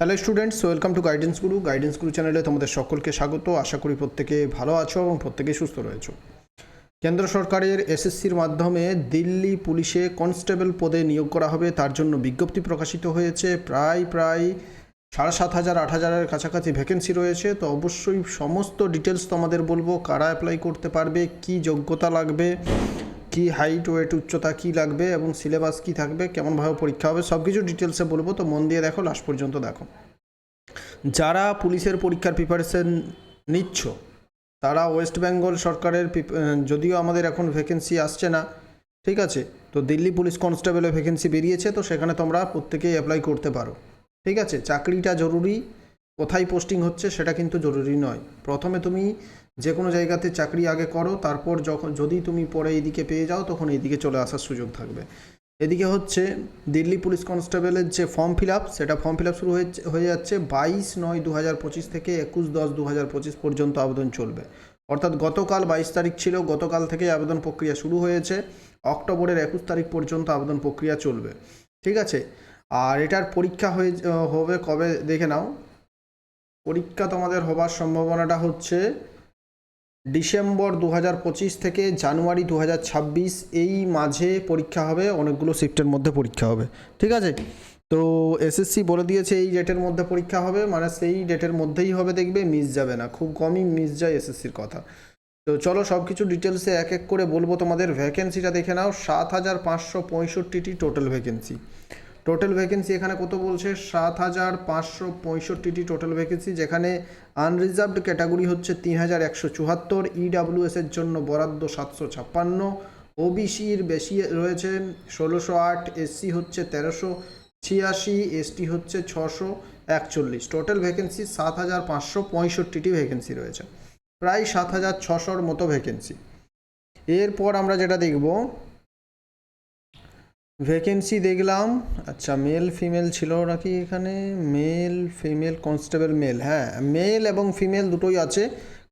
Hello students welcome to guidance Guru guidance Guru চ্যানেলে তোমাদের সকলকে স্বাগত। আশা করি প্রত্যেকে ভালো আছো এবং প্রত্যেকে সুস্থ রয়েছো। কেন্দ্র সরকারের এসএসসির মাধ্যমে দিল্লি পুলিশে কনস্টেবল পদে নিয়োগ করা হবে, তার জন্য বিজ্ঞপ্তি প্রকাশিত হয়েছে। প্রায় প্রায় সাড়ে সাত হাজার, আট হাজারের কাছাকাছি ভ্যাকেন্সি রয়েছে। তো অবশ্যই সমস্ত ডিটেলস তোমাদের বলব, কারা অ্যাপ্লাই করতে পারবে, কি যোগ্যতা লাগবে। কি হাইট ওয়েট উচ্চতা কি লাগবে এবং সিলেবাস কি থাকবে, কেমনভাবে পরীক্ষা হবে সব কিছু ডিটেলসে বলব। তো মন দিয়ে দেখো লাস্ট পর্যন্ত দেখো। যারা পুলিশের পরীক্ষার প্রিপারেশন নিচ্ছ, তারা ওয়েস্ট বেঙ্গল সরকারের যদিও আমাদের এখন ভ্যাকেন্সি আসছে না, ঠিক আছে? তো দিল্লি পুলিশ কনস্টেবলের ভ্যাকেন্সি বেরিয়েছে, তো সেখানে তোমরা প্রত্যেকেই অ্যাপ্লাই করতে পারো, ঠিক আছে? চাকরিটা জরুরি, কোথায় পোস্টিং হচ্ছে সেটা কিন্তু জরুরি নয়। প্রথমে তুমি যে কোনো জায়গাতে চাকরি আগে করো, তারপর যখন, যদি তুমি পরে এইদিকে পেয়ে যাও, তখন এইদিকে চলে আসার সুযোগ থাকবে। এদিকে হচ্ছে, দিল্লি পুলিশ কনস্টেবলের যে ফর্ম ফিল আপ সেটা ফর্ম ফিল আপ শুরু হয়ে যাচ্ছে বাইশ নয় দু হাজার পঁচিশ থেকে একুশ দশ দু হাজার পঁচিশ পর্যন্ত আবেদন চলবে। অর্থাৎ গতকাল বাইশ তারিখ ছিল, গতকাল থেকে আবেদন প্রক্রিয়া শুরু হয়েছে। অক্টোবরের একুশ তারিখ পর্যন্ত আবেদন প্রক্রিয়া চলবে। ঠিক আছে? আর এটার পরীক্ষা হয়ে হবে কবে? দেখে নাও। পরীক্ষা তোমাদের হবার সম্ভাবনাটা হচ্ছে ডিসেম্বর দু হাজার পঁচিশ থেকে জানুয়ারি দু হাজার ছাব্বিশ এই মাঝে পরীক্ষা হবে, অনেকগুলো শিফটের মধ্যে পরীক্ষা হবে। ঠিক আছে? তো এসএসসি বলে দিয়েছে এই ডেটের মধ্যে পরীক্ষা হবে মানে সেই ডেটের মধ্যেই হবে, দেখবে মিস যাবে না। খুব কমই মিস যায় এসএসসির কথা। তো চলো সব কিছু ডিটেলসে এক এক করে বলব তোমাদের। ভ্যাকেন্সিটা দেখে নাও, সাত হাজার পাঁচশো পঁয়ষট্টিটি টোটাল ভ্যাকেন্সি টোটাল ভ্যাকেন্সি এখানে কত বলছে? সাত হাজার পাঁচশো পঁয়ষট্টিটি টোটাল ভ্যাকেন্সি যেখানে আনরিজার্ভড ক্যাটাগরি হচ্ছে তিন হাজার একশো চুয়াত্তর ইডাব্লিউএস এর জন্য বরাদ্দ সাতশো ছাপ্পান্ন ওবিসির বেশি রয়েছে ষোলোশো আট এসসি হচ্ছে তেরোশো ছিয়াশি এসটি হচ্ছে ছশো একচল্লিশ। টোটাল ভ্যাকেন্সি সাত হাজার পাঁচশো পঁয়ষট্টিটি ভ্যাকেন্সি রয়েছে। প্রায় সাত হাজার ছশোর মতো ভ্যাকেন্সি এরপর আমরা যেটা দেখব ভ্যাকেন্সি দেখলাম। আচ্ছা মেল ফিমেল ছিল নাকি এখানে? মেল ফিমেল কনস্টেবল মেল হ্যাঁ মেল এবং ফিমেল দুটোই আছে।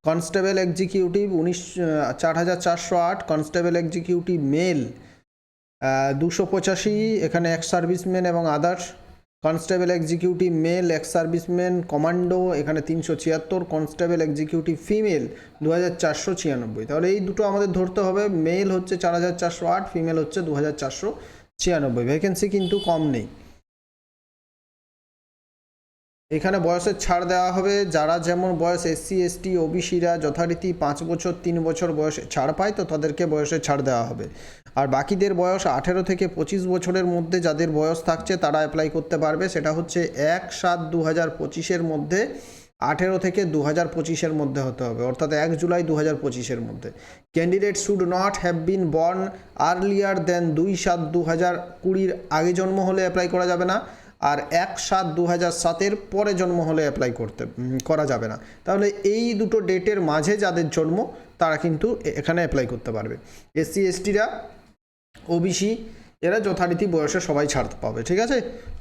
কনস্টেবল এক্সিকিউটিভ উনিশ চার হাজার চারশো আট কনস্টেবল এক্সিকিউটিভ মেল দুশো পঁচাশি, এখানে এক্স সার্ভিসম্যান এবং others constable executive male ex serviceman commando এখানে তিনশো ছিয়াত্তর কনস্টেবল এক্সিকিউটিভ ফিমেল দু হাজার চারশো ছিয়ানব্বই। তাহলে এই দুটো আমাদের ধরতে হবে। মেল হচ্ছে চার হাজার চারশো আট ফিমেল হচ্ছে দু হাজার চারশো ছিয়ানব্বই। ভ্যাকেন্সি কিন্তু কম নেই। এখানে বয়সের ছাড় দেওয়া হবে। যারা যেমন বয়স এসসি এসটি ওবিসিরা যথারীতি পাঁচ বছর, তিন বছর বয়সে ছাড় পায়, তো তাদেরকে বয়সে ছাড় দেওয়া হবে। আর বাকিদের বয়স আঠেরো থেকে পঁচিশ বছরের মধ্যে যাদের বয়স থাকছে, তারা অ্যাপ্লাই করতে পারবে। সেটা হচ্ছে এক সাত দু হাজার পঁচিশের মধ্যে আঠেরো থেকে দু হাজার পঁচিশের মধ্যে হতে হবে, অর্থাৎ এক জুলাই দু হাজার পঁচিশের মধ্যে। Candidate should not have been born earlier than দুই সাত দু হাজার কুড়ির আগে জন্ম হলে অ্যাপ্লাই করা যাবে না, আর এক সাত দু হাজার সাতের পরে জন্ম হলে অ্যাপ্লাই করতে করা যাবে না। তাহলে এই দুটো ডেটের মাঝে যাদের জন্ম, তারা কিন্তু এখানে অ্যাপ্লাই করতে পারবে। এসসি এসটিরা ওবিসি এরা যথারীতি বয়সে সবাই ছাড় পাবে, ঠিক আছে?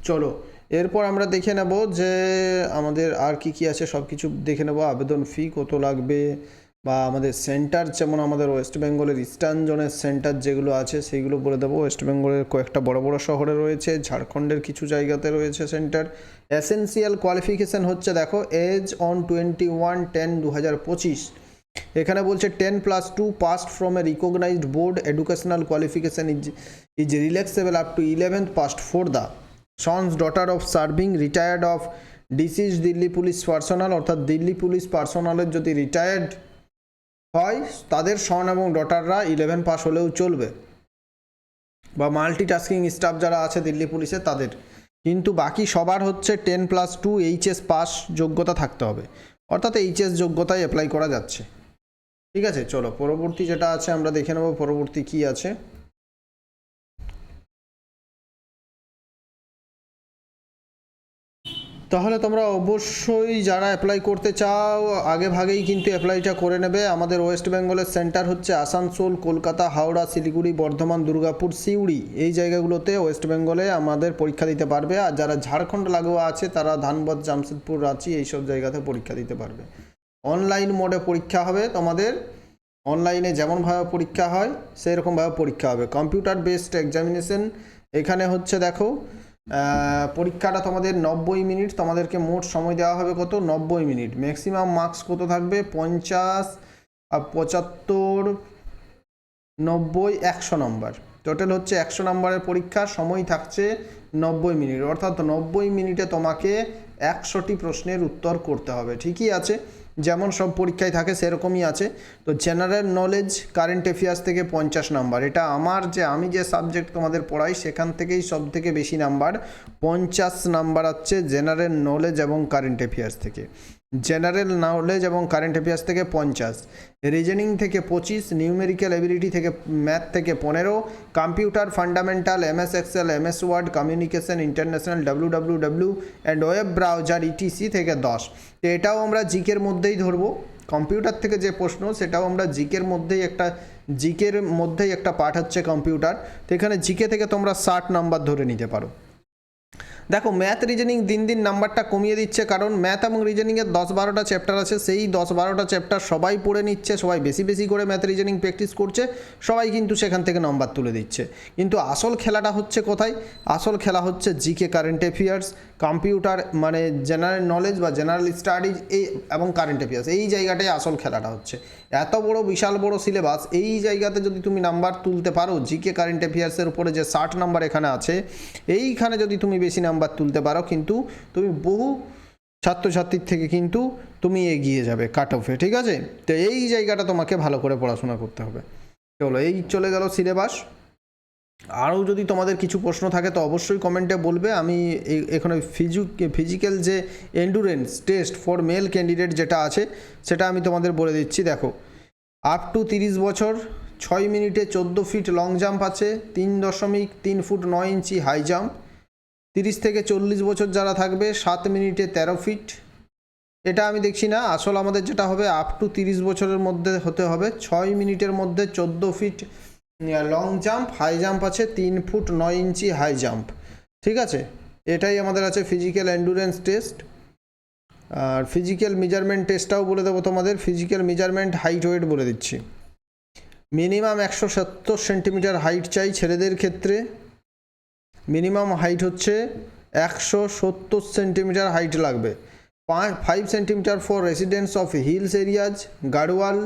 চলো এরপর আমরা দেখে নেব যে আমাদের আর কি কি আছে, সব কিছু দেখে নেব। আবেদন ফি কত লাগবে বা আমাদের সেন্টার যেমন আমাদের ওয়েস্ট বেঙ্গলের ইস্টার্ন জোনের সেন্টার যেগুলো আছে সেইগুলো বলে দেবো। ওয়েস্ট বেঙ্গলের কয়েকটা বড় বড় শহরে রয়েছে ঝাড়খণ্ডের কিছু জায়গাতে রয়েছে সেন্টার এসেন্সিয়াল কোয়ালিফিকেশান হচ্ছে দেখো age on twenty one ten দু হাজার পঁচিশ। এখানে বলছে ten plus two passed from a recognised board educational qualification is is relaxable up to eleventh passed for the sons daughter of serving retired of deceased Delhi police personal অর্থাৎ Delhi police পার্সোনালের যদি retired হয়, তাদের সন এবং ডটাররা eleven pass হলেও চলবে। বা multitasking staff যারা আছে দিল্লি পুলিশে তাদের। কিন্তু বাকি সবার হচ্ছে ten plus two HS pass যোগ্যতা থাকতে হবে। অর্থাৎ এইচএস যোগ্যতায় অ্যাপ্লাই করা যাচ্ছে। ঠিক আছে, চলো, পরবর্তী যেটা আছে আমরা দেখে নেব, পরবর্তী কি আছে। তাহলে তোমরা অবশ্যই যারা অ্যাপ্লাই করতে চাও, আগে ভাগেই কিন্তু অ্যাপ্লাইটা করে নেবে। আমাদের ওয়েস্ট বেঙ্গলের সেন্টার হচ্ছে আসানসোল, কলকাতা, হাওড়া, শিলিগুড়ি, বর্ধমান, দুর্গাপুর, সিউড়ি। এই জায়গাগুলোতে ওয়েস্ট বেঙ্গলে আমাদের পরীক্ষা দিতে পারবে। আর যারা ঝাড়খণ্ড লাগোয়া আছে, তারা ধানবাদ, জামশেদপুর, রাঁচি এইসব জায়গাতে পরীক্ষা দিতে পারবে। অনলাইন মোডে পরীক্ষা হবে তোমাদের। অনলাইনে যেমনভাবে পরীক্ষা হয় সেই রকমভাবে পরীক্ষা হবে। কম্পিউটার বেসড এক্সামিনেশন এখানে হচ্ছে দেখো পরীক্ষাটা তোমাদের নব্বই মিনিট, তোমাদেরকে মোট সময় দেওয়া হবে কত? নব্বই মিনিট। ম্যাক্সিমাম মার্কস কত থাকবে? পঞ্চাশ পঁচাত্তর, নব্বই, একশো নম্বর টোটাল হচ্ছে একশো নম্বরের পরীক্ষা, সময় থাকছে নব্বই মিনিট। অর্থাৎ নব্বই মিনিটে তোমাকে একশোটি প্রশ্নের উত্তর করতে হবে। ঠিকই আছে, যেমন সব পরীক্ষায় থাকে সেরকমই আছে। তো জেনারেল নলেজ কারেন্ট অ্যাফেয়ার্স থেকে পঞ্চাশ নাম্বার এটা আমার যে, আমি যে সাবজেক্ট তোমাদের পড়াই, সেখান থেকেই সব থেকে বেশি নাম্বার পঞ্চাশ নাম্বার আছে জেনারেল নলেজ এবং কারেন্ট অ্যাফেয়ার্স থেকে। জেনারেল নলেজ এবং কারেন্ট অ্যাফেয়ার্স থেকে পঞ্চাশ, রিজনিং থেকে পঁচিশ, নিউমেরিক্যাল এবিলিটি থেকে ম্যাথ থেকে পনেরো, computer fundamental, MS Excel, MS Word, communication, international W W W and web browser etc থেকে দশ। তো এটাও আমরা জিকের মধ্যেই ধরবো। কম্পিউটার থেকে যে প্রশ্ন, সেটাও আমরা জিকের মধ্যেই একটা, জিকের মধ্যেই একটা পার্ট হচ্ছে কম্পিউটার। তো এখানে জিকে থেকে তোমরা ষাট নাম্বার ধরে নিতে পারো। দেখো ম্যাথ রিজনিং দিন দিন নাম্বারটা কমিয়ে দিচ্ছে, কারণ ম্যাথ এবং রিজনিংয়ের দশ বারোটা চ্যাপ্টার আছে, সেই দশ বারোটা চ্যাপ্টার সবাই পড়ে নিচ্ছে, সবাই বেশি বেশি করে ম্যাথ রিজনিং প্র্যাকটিস করছে, সবাই কিন্তু সেখান থেকে নম্বর তুলে দিচ্ছে। কিন্তু আসল খেলাটা হচ্ছে কোথায়? আসল খেলা হচ্ছে জিকে কারেন্ট অ্যাফেয়ার্স কম্পিউটার মানে জেনারেল নলেজ বা জেনারেল স্টাডিজ এই এবং কারেন্ট অ্যাফেয়ার্স এই জায়গাটায় আসল খেলাটা হচ্ছে। এত বড়, বিশাল বড় সিলেবাস এই জায়গাতে যদি তুমি নাম্বার তুলতে পারো জিকে কারেন্ট অ্যাফেয়ার্সের উপরে যে ষাট নাম্বার এখানে আছে, এইখানে যদি তুমি বেশি নাম্বার তুলতে পারো, কিন্তু তুমি বহু ছাত্রছাত্রীর থেকে কিন্তু তুমি এগিয়ে যাবে কাট অফে ঠিক আছে? তো এই জায়গাটা তোমাকে ভালো করে পড়াশোনা করতে হবে। চলো, এই চলে গেল সিলেবাস আরও যদি তোমাদের কিছু প্রশ্ন থাকে, তো অবশ্যই কমেন্টে বলবে। আমি এখানে ফিজু, ফিজিক্যাল যে endurance test for male candidate যেটা আছে, সেটা আমি তোমাদের বলে দিচ্ছি। দেখো আপ টু তিরিশ বছর, ছয় মিনিটে চোদ্দ ফিট লং জাম্প আছে, তিন দশমিক তিন ফুট নয় ইঞ্চি হাই জাম্প তিরিশ থেকে চল্লিশ বছর যারা থাকবে, সাত মিনিটে তেরো ফিট এটা আমি দেখছি না, আসল আমাদের যেটা হবে আপ টু তিরিশ বছরের মধ্যে হতে হবে, ছয় মিনিটের মধ্যে চোদ্দ feet long jump high jump আছে, তিন ফুট নয় ইঞ্চি হাই জাম্প ঠিক আছে? এটাই আমাদের আছে ফিজিক্যাল অ্যান্ডুরেন্স টেস্ট আর ফিজিক্যাল মেজারমেন্ট টেস্টটাও বলে দেবো তোমাদের। ফিজিক্যাল মেজারমেন্ট হাইট ওয়েট বলে দিচ্ছি। মিনিমাম একশো সত্তর সেন্টিমিটার হাইট চাই ছেলেদের ক্ষেত্রে। মিনিমাম হাইট হচ্ছে একশো সত্তর সেন্টিমিটার হাইট লাগবে। Five centimetre for residents of hills areas Garhwal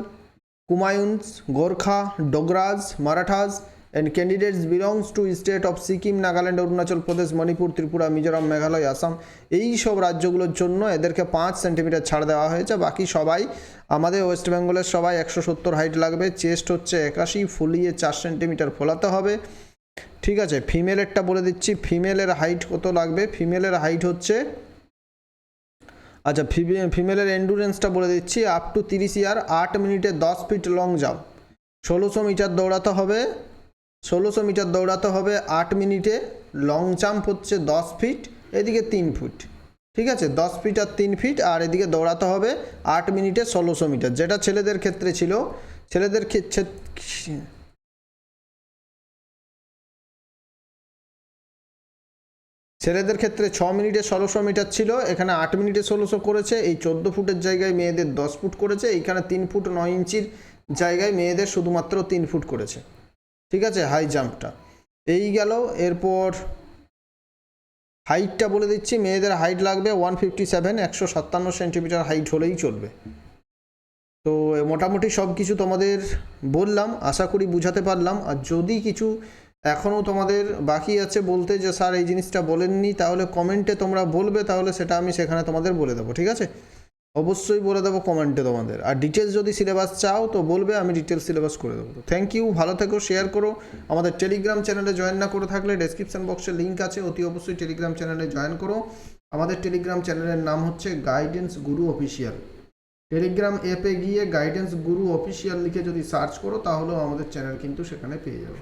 Kumaonis Gorkha Dogras Marathas and candidates belongs to state of Sikkim Nagaland Arunachal Pradesh Manipur Tripura Mizoram Meghalaya Assam এই সব রাজ্যগুলোর জন্য এদেরকে পাঁচ centimetre ছাড় দেওয়া হয়েছে। বাকি সবাই, আমাদের ওয়েস্ট বেঙ্গলের সবাই একশো সত্তর হাইট লাগবে। চেস্ট হচ্ছে একাশি, ফুলিয়ে চার সেন্টিমিটার ফোলাতে হবে। ঠিক আছে ফিমেলেরটা বলে দিচ্ছি। ফিমেলের হাইট কত লাগবে? ফিমেলের হাইট হচ্ছে আচ্ছা ফিমেলের এন্ডুরেন্সটা বলে দিচ্ছি আপ টু তিরিশ ইয়ার আট মিনিটে দশ ফিট লং জাম্প ষোলোশো মিটার দৌড়াতে হবে, ষোলোশো মিটার দৌড়াতে হবে, আট মিনিটে লং জাম্প হচ্ছে দশ ফিট এদিকে তিন ফুট ঠিক আছে? দশ ফিট আর তিন ফিট আর এদিকে দৌড়াতে হবে, আট মিনিটে ষোলোশো মিটার। যেটা ছেলেদের ক্ষেত্রে ছিল, ছেলেদের ছেলেদের ক্ষেত্রে ছ মিনিটে ষোলোশো মিটার ছিল, এখানে আট মিনিটে ষোলোশো করেছে। এই চোদ্দ ফুটের জায়গায় মেয়েদের দশ ফুট করেছে এইখানে তিন ফুট নয় ইঞ্চির জায়গায় মেয়েদের শুধুমাত্র তিন ফুট করেছে। ঠিক আছে, হাই জাম্পটা। এই গেল, এরপর হাইটটা বলে দিচ্ছি, মেয়েদের হাইট লাগবে ওয়ান ফিফটি সেভেন, একশো সাতান্ন সেন্টিমিটার হাইট হলেই চলবে। তো মোটামুটি সব কিছু তোমাদের বললাম, আশা করি বুঝাতে পারলাম। আর যদি কিছু এখনও তোমাদের বাকি আছে বলতে যে, স্যার, এই জিনিসটা বলেননি, তাহলে কমেন্টে তোমরা বলবে, তাহলে সেটা আমি সেখানে তোমাদের বলে দেবো, ঠিক আছে? অবশ্যই বলে দেবো কমেন্টে তোমাদের। আর ডিটেলস যদি সিলেবাস চাও, তো বলবে, আমি ডিটেলস সিলেবাস করে দেবো। থ্যাংক ইউ ভালো থেকো শেয়ার করো। আমাদের টেলিগ্রাম চ্যানেলে জয়েন না করে থাকলে ডেসক্রিপশন বক্সে লিঙ্ক আছে, অতি অবশ্যই টেলিগ্রাম চ্যানেলে জয়েন করো। আমাদের টেলিগ্রাম চ্যানেলের নাম হচ্ছে গাইডেন্স গুরু অফিসিয়াল টেলিগ্রাম অ্যাপে গিয়ে গাইডেন্স গুরু অফিসিয়াল লিখে যদি সার্চ করো, তাহলেও আমাদের চ্যানেল কিন্তু সেখানে পেয়ে যাবে।